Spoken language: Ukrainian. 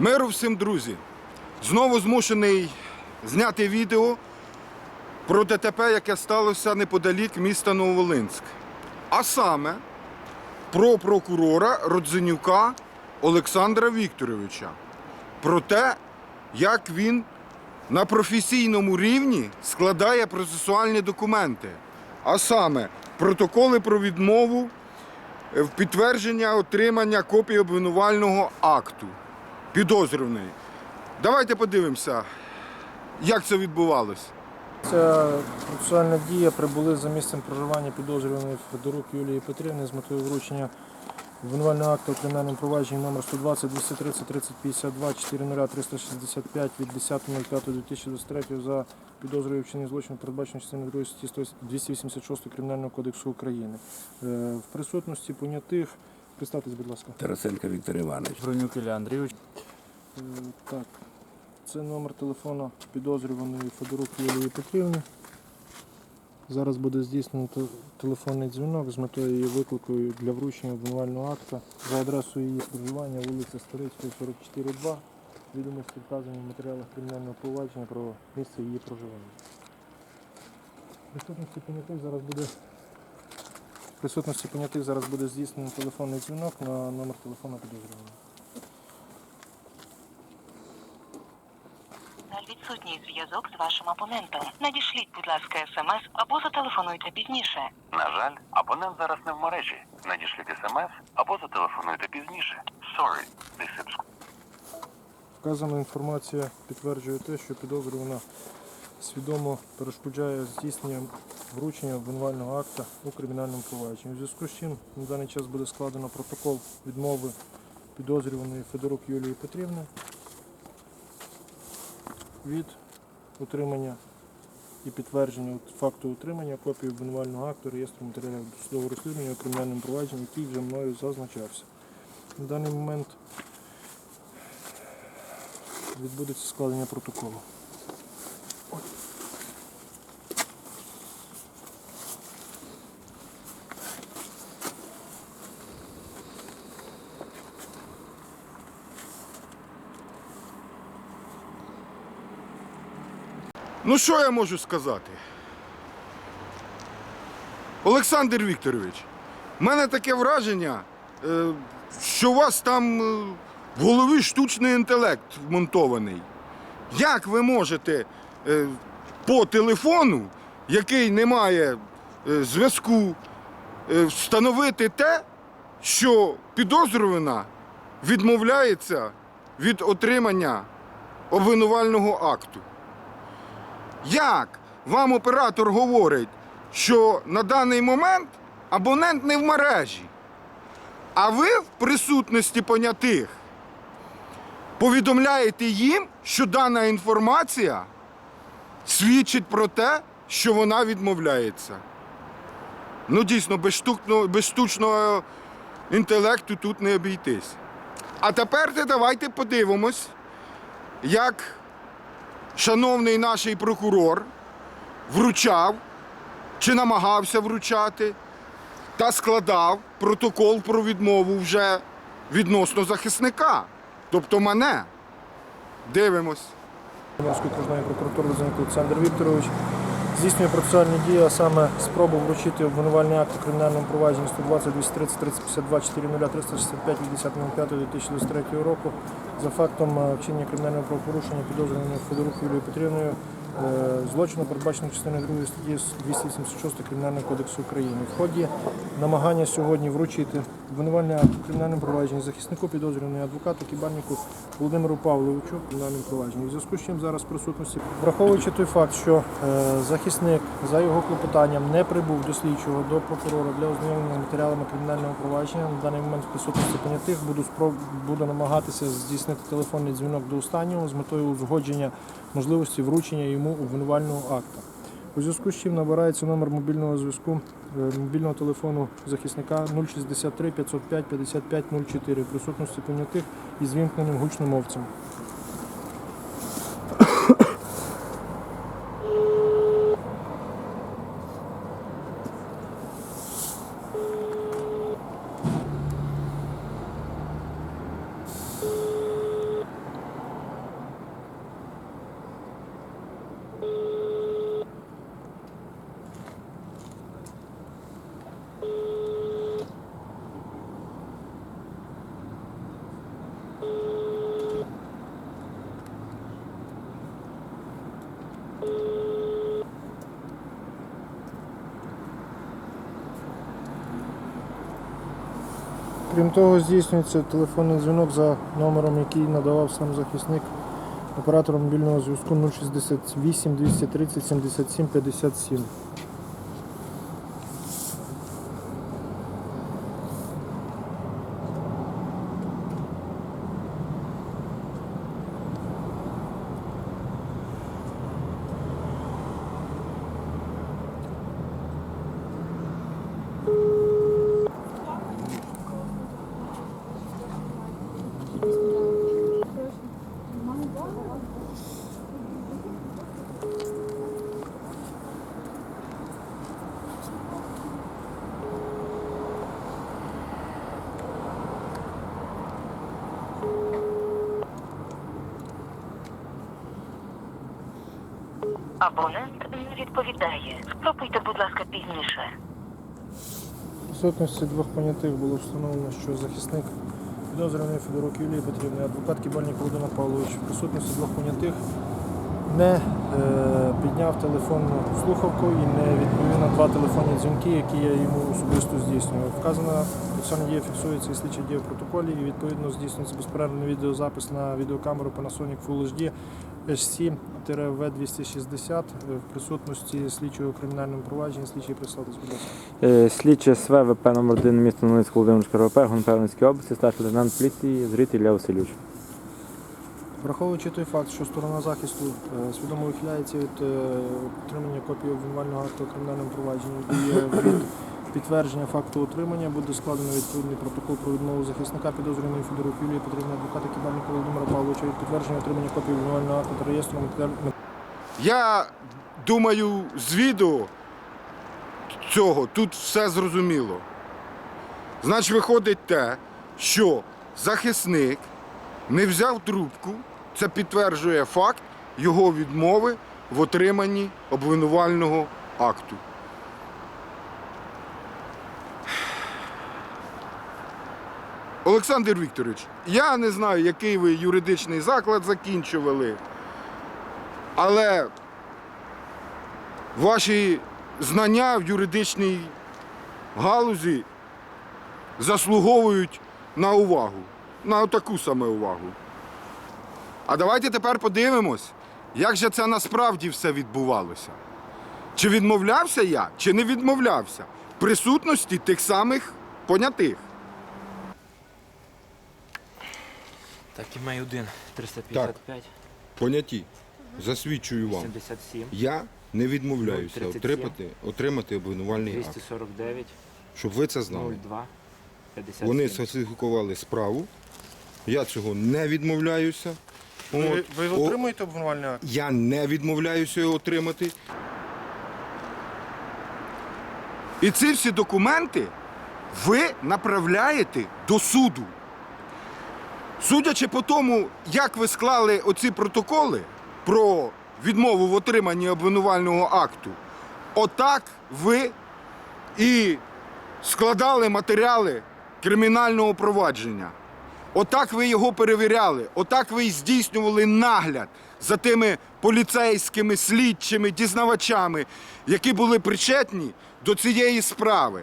Миру всім, друзі! Знову змушений зняти відео про ДТП, яке сталося неподалік міста Нововолинськ. А саме про прокурора Родзенюка Олександра Вікторовича. Про те, як він на професійному рівні складає процесуальні документи. А саме протоколи про відмову в підтвердження отримання копії обвинувального акту підозрюваний. Давайте подивимося, як це відбувалося. Ця процесуальна дія прибули за місцем проживання підозрюваної Федорук Юлії Петрівни з метою вручення обвинувального акту у кримінальному провадженні номер 120 230 30 52 400 365 від 10.05.2023 за підозрою вчинення злочину, передбачено частиною 2 статті 286 Кримінального кодексу України. Е, В присутності понятих, представтесь, будь ласка. Тарасенко Віктор Іванович. Бронюк Ілля Андрійович. Е, Так, це номер телефону підозрюваної Федорук Юлії Петрівни. Зараз буде здійснено те- телефонний дзвінок з метою її виклику для вручення обвинувального акта за адресою її проживання вулиця Старицької, 44-2. Відомості вказані в матеріалах кримінального провадження про місце її проживання. В присутності понятих зараз буде присутності понятих зараз буде здійснено телефонний дзвінок на номер телефону підозрюваного. Відсутній зв'язок з вашим опонентом. Надішліть, будь ласка, смс або зателефонуйте пізніше. На жаль, абонент зараз не в мережі. Надішліть смс або зателефонуйте пізніше. Sorry, this. Вказана інформація підтверджує те, що підозрювана свідомо перешкоджає здійснення вручення обвинувального акта у кримінальному провадженні. У зв'язку з чим на даний час буде складено протокол відмови підозрюваної Федорук Юлії Петрівни від утримання і підтвердження факту утримання копії обвинувального акту реєстру матеріалів досудового розслідування у кримінальному провадженні, який вже мною зазначався. На даний момент відбудеться складення протоколу. Ну що я можу сказати? Олександр Вікторович, в мене таке враження, е, що у вас там е, в голові штучний інтелект вмонтований. Як ви можете е, по телефону, який не має зв'язку, встановити те, що підозрювана відмовляється від отримання обвинувального акту? Як вам оператор говорить, що на даний момент абонент не в мережі, а ви в присутності понятих повідомляєте їм, що дана інформація свідчить про те, що вона відмовляється. Ну, дійсно, без, штукно- без штучного інтелекту тут не обійтись. А тепер давайте подивимось, як шановний наш прокурор вручав чи намагався вручати та складав протокол про відмову вже відносно захисника, тобто мене. Дивимось. Морської окружної прокуратури Олександр Вікторович здійснює процесуальні дії, а саме спробу вручити обвинувальний акт у кримінальному провадженні 120 230 352 400 365 5005 2023 року за фактом е, вчинення кримінального правопорушення підозрюваної Федорук Юлією Петрівною злочину, передбаченого частиною 2 статті 286 Кримінального кодексу України. В ході намагання сьогодні вручити обвинувальний акт у кримінальному провадженні захиснику підозрюваної адвокату Кібальнику Володимиру Павловичу в кримінальному провадженні. У зв'язку з чим зараз присутності, враховуючи той факт, що е, захисник за його клопотанням не прибув до слідчого до прокурора для ознайомлення з матеріалами кримінального провадження. На даний момент в присутності понятих буду спроб буду намагатися здійснити телефонний дзвінок до останнього з метою узгодження можливості вручення йому обвинувального акта. У зв'язку з чим набирається номер мобільного зв'язку е, мобільного телефону захисника 063 505 55 04 в присутності понятих із вімкненим гучномовцем. Крім того, здійснюється телефонний дзвінок за номером, який надавав сам захисник оператором мобільного зв'язку 068 230 77 57. Абонент не відповідає. Спробуйте, будь ласка, пізніше. В присутності двох понятих було встановлено, що захисник підозрюваний Федорук Юлії Петрівни, адвокат Кібальник Володимир Павлович, в присутності двох понятих не е, підняв телефонну слухавку і не відповів на два телефонні дзвінки, які я йому особисто здійснював. Вказана процесуальна дія фіксується і слідча дія в протоколі, і відповідно здійснюється безперервний відеозапис на відеокамеру Panasonic Full HD HC-V260 в присутності слідчого кримінального провадження, слідчий представтесь, будь ласка. Е, Слідче СВ ВП номер 1 місто Нолинськ Володимирська РВП, Гонпевницькій області, старший лейтенант поліції, зритель Ілля Васильович. Враховуючи той факт, що сторона захисту е, свідомо вихиляється від е, отримання копії обвинувального акту у кримінальному провадженні і е, від підтвердження факту отримання буде складено відповідний протокол про відмову захисника підозрюваної Федорук Юлії Петрівни адвоката Кібальника Володимира Павловича від підтвердження отримання копії обвинувального акту та реєстру Я думаю, з відео цього тут все зрозуміло. Значить, виходить те, що захисник не взяв трубку, це підтверджує факт його відмови в отриманні обвинувального акту. Олександр Вікторович, я не знаю, який ви юридичний заклад закінчували, але ваші знання в юридичній галузі заслуговують на увагу, на таку саме увагу. А давайте тепер подивимось, як же це насправді все відбувалося. Чи відмовлявся я, чи не відмовлявся в присутності тих самих понятих. Так, і маю один 355, Поняті. Засвідчую 77, Я не відмовляюся 037, отримати, отримати обвинувальний акт. 249, Щоб ви це знали. 02, 57. Вони сфальсифікували справу. Я цього не відмовляюся. Ви, От. ви О, отримуєте обвинувальний акт? Я не відмовляюся його отримати. І ці всі документи ви направляєте до суду. Судячи по тому, як ви склали оці протоколи про відмову в отриманні обвинувального акту, отак ви і складали матеріали кримінального провадження. Отак ви його перевіряли, отак ви і здійснювали нагляд за тими поліцейськими, слідчими, дізнавачами, які були причетні до цієї справи.